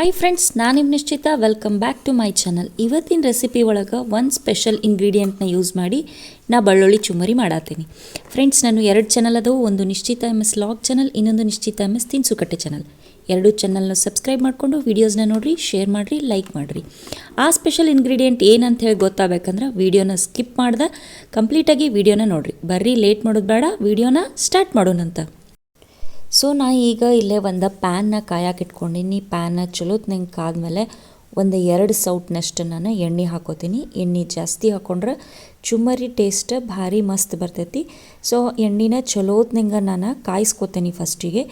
Hi friends ನಾನು ನಿಮ್ಮ ನಿಶ್ಚಿತ. Welcome back to my channel ಇವತ್ತಿನ ರೆಸಿಪಿ ಒಳಗೆ ಒಂದು ಸ್ಪೆಷಲ್ ಇಂಗ್ರೀಡಿಯೆಂಟ್ನ ಯೂಸ್ ಮಾಡಿ ನಾ ಬಳ್ಳುಳ್ಳಿ ಚುಮರಿ ಮಾಡತ್ತೀನಿ ಫ್ರೆಂಡ್ಸ್ ನಾನು ಎರಡು ಚಾನಲ್ ಅದವು. ಒಂದು ನಿಶ್ಚಿತ ಎಂ ಎಸ್ ಲಾಗ್ ಚಾನಲ್ ಇನ್ನೊಂದು ನಿಶ್ಚಿತ ಎಂ ಎಸ್ ತಿನ್ಸುಕಟ್ಟೆ ಚಾನಲ್ ಎರಡು ಚಾನಲ್ನ ಸಬ್ಸ್ಕ್ರೈಬ್ ಮಾಡಿಕೊಂಡು ವೀಡಿಯೋಸ್ನ ನೋಡಿರಿ ಶೇರ್ ಮಾಡಿರಿ ಲೈಕ್ ಮಾಡಿರಿ. ಆ ಸ್ಪೆಷಲ್ ಇಂಗ್ರೀಡಿಯೆಂಟ್ ಏನಂತ ಹೇಳಿ ಗೊತ್ತಾಗಬೇಕಂದ್ರೆ ವೀಡಿಯೋನ ಸ್ಕಿಪ್ ಮಾಡ್ದೆ ಕಂಪ್ಲೀಟಾಗಿ ವೀಡಿಯೋನ ನೋಡಿರಿ. ಬರ್ರಿ ಲೇಟ್ ಮಾಡೋದು ಬೇಡ ವೀಡಿಯೋನ ಸ್ಟಾರ್ಟ್ ಮಾಡೋಣಂತ. ಸೊ ನಾ ಈಗ ಇಲ್ಲೇ ಒಂದು ಪ್ಯಾನ್ನ ಕಾಯಕ್ಕೆ ಇಟ್ಕೊಂಡಿನಿ ಪ್ಯಾನ್ನ ಚಲೋತ್ನಂಗೆ ಕಾದ್ಮೇಲೆ ಒಂದು ಎರಡು ಸೌಟ್ನಷ್ಟು ನಾನು ಎಣ್ಣೆ ಹಾಕೋತೀನಿ. ಎಣ್ಣೆ ಜಾಸ್ತಿ ಹಾಕೊಂಡ್ರೆ ಚುಮ್ಮರಿ ಟೇಸ್ಟ್ ಭಾರಿ ಮಸ್ತ್ ಬರ್ತೈತಿ. ಸೊ ಎಣ್ಣೆನ ಚಲೋತ್ನಂಗೆ ನಾನು ಕಾಯಿಸ್ಕೋತೀನಿ ಫಸ್ಟಿಗೆ.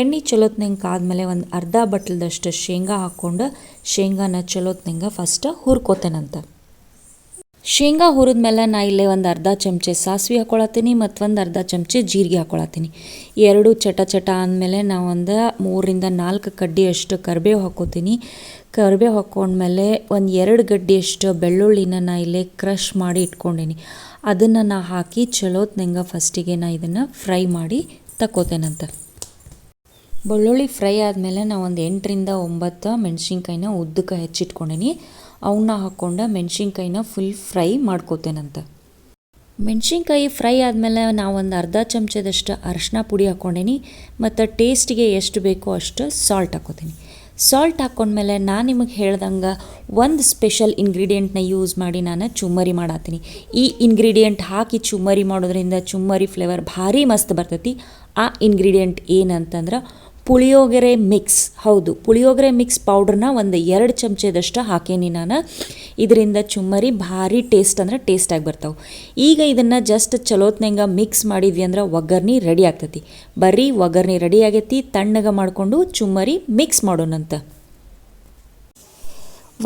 ಎಣ್ಣೆ ಚಲೋತ್ನಂಗೆ ಕಾದ್ಮೇಲೆ ಒಂದು ಅರ್ಧ ಬಟ್ಲದಷ್ಟು ಶೇಂಗಾ ಹಾಕ್ಕೊಂಡು ಶೇಂಗಾನ ಚಲೋತ್ನಂಗೆ ಫಸ್ಟ್ ಹುರ್ಕೋತೇನಂತ. ಶೇಂಗಾ ಹುರಿದ ಮೇಲೆ ನಾ ಇಲ್ಲಿ ಒಂದು ಅರ್ಧ ಚಮಚೆ ಸಾಸಿವೆ ಹಾಕೊಳತ್ತೀನಿ ಮತ್ತು ಒಂದು ಅರ್ಧ ಚಮಚೆ ಜೀರಿಗೆ ಹಾಕೊಳತ್ತೀನಿ. ಎರಡು ಚಟ ಚಟ ಅಂದಮೇಲೆ ನಾವು ಒಂದು ಮೂರರಿಂದ ನಾಲ್ಕು ಕಡ್ಡಿಯಷ್ಟು ಕರಿಬೇವು ಹಾಕೋತೀನಿ. ಕರಿಬೇವು ಹಾಕ್ಕೊಂಡ್ಮೇಲೆ ಒಂದು ಎರಡು ಗಡ್ಡಿಯಷ್ಟು ಬೆಳ್ಳುಳ್ಳಿನ ನಾ ಇಲ್ಲೇ ಕ್ರಷ್ ಮಾಡಿ ಇಟ್ಕೊಂಡೀನಿ. ಅದನ್ನು ನಾ ಹಾಕಿ ಚಲೋತ್ನಂಗೆ ಫಸ್ಟಿಗೆ ನಾ ಇದನ್ನು ಫ್ರೈ ಮಾಡಿ ತಕ್ಕೋತೇನಂತ. ಬೆಳ್ಳುಳ್ಳಿ ಫ್ರೈ ಆದಮೇಲೆ ನಾವು ಒಂದು ಎಂಟರಿಂದ ಒಂಬತ್ತು ಮೆಣಸಿನ್ಕಾಯಿನ ಉದ್ದಕ್ಕೆ ಹೆಚ್ಚಿಟ್ಕೊಂಡೀನಿ. ಅವನ್ನ ಹಾಕ್ಕೊಂಡು ಮೆಣಸಿನ್ಕಾಯಿನ ಫುಲ್ ಫ್ರೈ ಮಾಡ್ಕೋತೇನಂತ. ಮೆಣಸಿನ್ಕಾಯಿ ಫ್ರೈ ಆದಮೇಲೆ ನಾವು ಒಂದು ಅರ್ಧ ಚಮಚದಷ್ಟು ಅರಶಿನ ಪುಡಿ ಹಾಕ್ಕೊಂಡೀನಿ ಮತ್ತು ಟೇಸ್ಟಿಗೆ ಎಷ್ಟು ಬೇಕೋ ಅಷ್ಟು ಸಾಲ್ಟ್ ಹಾಕೋತೀನಿ. ಸಾಲ್ಟ್ ಹಾಕ್ಕೊಂಡ್ಮೇಲೆ ನಾನು ನಿಮಗೆ ಹೇಳ್ದಂಗೆ ಒಂದು ಸ್ಪೆಷಲ್ ಇಂಗ್ರೀಡಿಯೆಂಟ್ನ ಯೂಸ್ ಮಾಡಿ ನಾನು ಚುಮ್ಮರಿ ಮಾಡತ್ತೀನಿ ಈ ಇಂಗ್ರೀಡಿಯೆಂಟ್ ಹಾಕಿ ಚುಮ್ಮರಿ ಮಾಡೋದ್ರಿಂದ ಚುಮ್ಮರಿ ಫ್ಲೇವರ್ ಭಾರಿ ಮಸ್ತ್ ಬರ್ತೈತಿ. ಆ ಇಂಗ್ರೀಡಿಯೆಂಟ್ ಏನಂತಂದ್ರೆ ಪುಳಿಯೋಗರೆ ಮಿಕ್ಸ್ ಹೌದು, ಪುಳಿಯೋಗರೆ ಮಿಕ್ಸ್ ಪೌಡ್ರನ್ನ ಒಂದು ಎರಡು ಚಮಚದಷ್ಟು ಹಾಕೇನಿ ನಾನು. ಇದರಿಂದ ಚುಮ್ಮರಿ ಭಾರಿ ಟೇಸ್ಟ್ ಅಂದ್ರೆ ಟೇಸ್ಟಾಗಿ ಬರ್ತಾವೆ. ಈಗ ಇದನ್ನು ಜಸ್ಟ್ ಚಲೋತ್ನಂಗೆ ಮಿಕ್ಸ್ ಮಾಡಿದ್ವಿ ಅಂದ್ರೆ ಒಗ್ಗರ್ನಿ ರೆಡಿ ಆಗ್ತೈತಿ. ಬರೀ ಒಗ್ಗರ್ನಿ ರೆಡಿ ಆಗೈತಿ, ತಣ್ಣಗೆ ಮಾಡಿಕೊಂಡು ಚುಮ್ಮರಿ ಮಿಕ್ಸ್ ಮಾಡೋಣಂತ.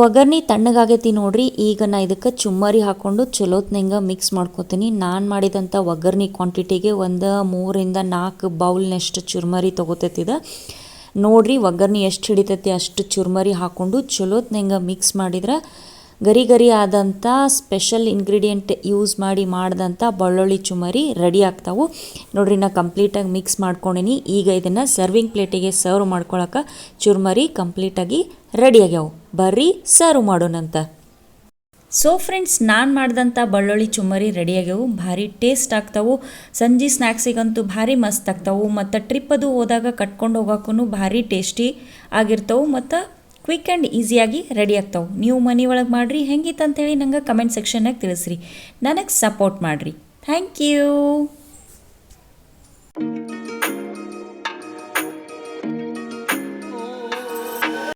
ಒಗ್ಗರ್ನಿ ತಣ್ಣಗಾಗೈತಿ ನೋಡ್ರಿ, ಈಗ ನಾ ಇದಕ್ಕೆ ಚುಮ್ಮರಿ ಹಾಕ್ಕೊಂಡು ಚಲೋತ್ನಂಗೆ ಮಿಕ್ಸ್ ಮಾಡ್ಕೊತೀನಿ. ನಾನು ಮಾಡಿದಂಥ ಒಗ್ಗರ್ಣಿ ಕ್ವಾಂಟಿಟಿಗೆ ಒಂದು ಮೂರಿಂದ ನಾಲ್ಕು ಬೌಲ್ನಷ್ಟು ಚುರ್ಮರಿ ತೊಗೋತೈತಿದ ನೋಡ್ರಿ ಒಗ್ಗರ್ಣಿ ಎಷ್ಟು ಹಿಡಿತೈತಿ ಅಷ್ಟು ಚುರ್ಮರಿ ಹಾಕ್ಕೊಂಡು ಚಲೋತ್ನಂಗೆ ಮಿಕ್ಸ್ ಮಾಡಿದ್ರೆ ಗರಿ ಗರಿ ಆದಂಥ ಸ್ಪೆಷಲ್ ಇಂಗ್ರೀಡಿಯೆಂಟ್ ಯೂಸ್ ಮಾಡಿ ಮಾಡಿದಂಥ ಬೆಳ್ಳುಳ್ಳಿ ಚುಮರಿ ರೆಡಿ ಆಗ್ತಾವು. ನೋಡ್ರಿ ನಾ ಕಂಪ್ಲೀಟಾಗಿ ಮಿಕ್ಸ್ ಮಾಡ್ಕೊಂಡಿನಿ. ಈಗ ಇದನ್ನು ಸರ್ವಿಂಗ್ ಪ್ಲೇಟಿಗೆ ಸರ್ವ್ ಮಾಡ್ಕೊಳಕ್ಕೆ ಚುರ್ಮರಿ ಕಂಪ್ಲೀಟಾಗಿ ರೆಡಿ ಆಗ್ಯಾವು. ಬರ್ರಿ ಸರ್ವ್ ಮಾಡೋಣಂತ. ಸೊ ಫ್ರೆಂಡ್ಸ್ ನಾನು ಮಾಡಿದಂಥ ಬಳ್ಳುಳ್ಳಿ ಚುಮ್ಮರಿ ರೆಡಿಯಾಗ್ಯವು. ಭಾರಿ ಟೇಸ್ಟ್ ಆಗ್ತಾವು. ಸಂಜೆ ಸ್ನ್ಯಾಕ್ಸಿಗಂತೂ ಭಾರಿ ಮಸ್ತ್ ಆಗ್ತಾವು. ಮತ್ತು ಟ್ರಿಪ್ ಅದು ಹೋದಾಗ ಕಟ್ಕೊಂಡು ಹೋಗೋಕ್ಕೂ ಭಾರಿ ಟೇಸ್ಟಿ ಆಗಿರ್ತಾವೆ. ಮತ್ತು ಕ್ವಿಕ್ ಆ್ಯಂಡ್ ಈಸಿಯಾಗಿ ರೆಡಿ ಆಗ್ತಾವೆ. ನೀವು ಮನೆ ಒಳಗೆ ಮಾಡಿರಿ ಹೆಂಗಿತ್ತು ಅಂತೇಳಿ ನಂಗೆ ಕಮೆಂಟ್ ಸೆಕ್ಷನ್ನಾಗ ತಿಳಿಸ್ರಿ. ನನಗೆ ಸಪೋರ್ಟ್ ಮಾಡಿರಿ. Thank you